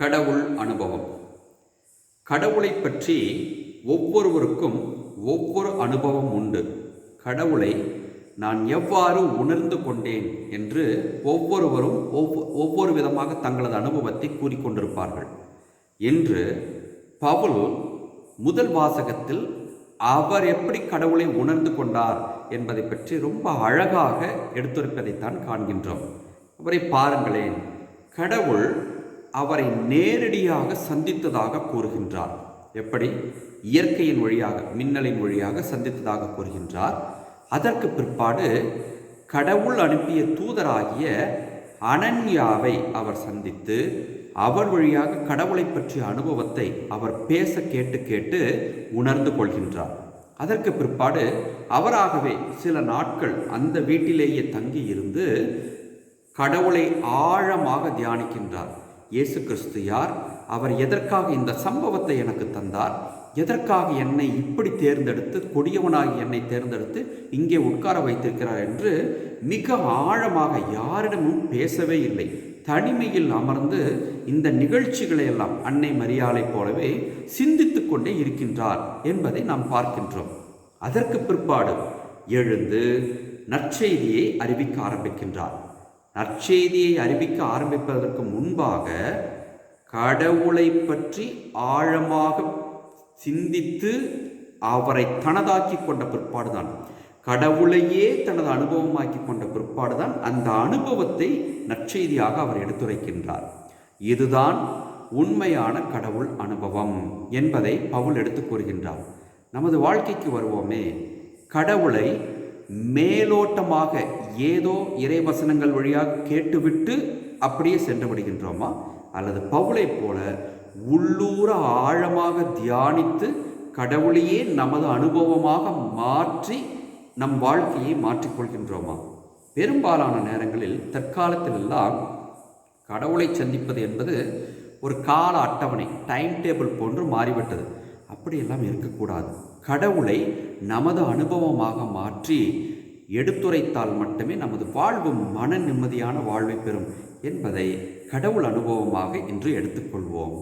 கடவுள் அனுபவம். கடவுளை பற்றி ஒவ்வொருவருக்கும் ஒவ்வொரு அனுபவம் உண்டு. கடவுளை நான் எவ்வாறு உணர்ந்து கொண்டேன் என்று ஒவ்வொருவரும் ஒவ்வொ- ஒவ்வொரு விதமாக தங்களது அனுபவத்தை கூறிக்கொண்டிருப்பார்கள் என்று பவுல் முதல் வாசகத்தில் அவர் எப்படி கடவுளை உணர்ந்து கொண்டார் என்பதை பற்றி ரொம்ப அழகாக எடுத்துரைப்பதைத்தான் காண்கின்றோம். அவரை பாருங்களேன். கடவுள் அவரை நேரடியாக சந்தித்ததாக கூறுகின்றார். எப்படி? இயற்கையின் வழியாக மின்னலின் வழியாக சந்தித்ததாக கூறுகின்றார். அதற்கு பிற்பாடு கடவுள் அனுப்பிய தூதராகிய அனன்யாவை அவர் சந்தித்து அவர் வழியாக கடவுளை பற்றிய அனுபவத்தை அவர் பேச கேட்டு கேட்டு உணர்ந்து கொள்கின்றார். அதற்கு பிற்பாடு அவராகவே சில நாட்கள் அந்த வீட்டிலேயே தங்கி இருந்து கடவுளை ஆழமாக தியானிக்கின்றார். இயேசு கிறிஸ்து யார்? அவர் எதற்காக இந்த சம்பவத்தை எனக்கு தந்தார்? எதற்காக என்னை இப்படி தேர்ந்தெடுத்து கொடியவனாகி என்னை தேர்ந்தெடுத்து இங்கே உட்கார வைத்திருக்கிறார் என்று மிக ஆழமாக யாரிடமும் பேசவே இல்லை. தனிமையில் அமர்ந்து இந்த நிகழ்ச்சிகளை எல்லாம் அன்னை மரியாதை போலவே சிந்தித்து கொண்டே இருக்கின்றார் என்பதை நாம் பார்க்கின்றோம். அதற்கு பிற்பாடு எழுந்து நற்செய்தியை அறிவிக்க ஆரம்பிக்கின்றார். நற்செய்தியை அறிவிக்க ஆரம்பிப்பதற்கு முன்பாக கடவுளை பற்றி ஆழமாக சிந்தித்து அவரை தனதாக்கி கொண்ட பிற்பாடுதான். கடவுளையே தனது அனுபவமாக்கி கொண்ட பிற்பாடு தான் அந்த அனுபவத்தை நற்செய்தியாக அவர் எடுத்துரைக்கின்றார். இதுதான் உண்மையான கடவுள் அனுபவம் என்பதை பவுல் எடுத்து கூறுகின்றார். நமது வாழ்க்கைக்கு வருவோமே கடவுளை மேலோட்டமாக ஏதோ இறைவசனங்கள் வழியாக கேட்டுவிட்டு அப்படியே சென்று விடுகின்றோமா அல்லது பவுளை போல உள்ளூர ஆழமாக தியானித்து கடவுளையே நமது அனுபவமாக மாற்றி நம் வாழ்க்கையை மாற்றிக்கொள்கின்றோமா? பெரும்பாலான நேரங்களில் தற்காலத்திலெல்லாம் கடவுளை சந்திப்பது என்பது ஒரு கால அட்டவணை டைம் டேபிள் போன்று மாறிவிட்டது. அப்படியெல்லாம் இருக்கக்கூடாது. கடவுளை நமது அனுபவமாக மாற்றி எடுத்துரைத்தால் மட்டுமே நமது வாழ்வு மன நிம்மதியான வாழ்வை பெறும் என்பதை கடவுள் அனுபவமாக இன்று எடுத்துக்கொள்வோம்.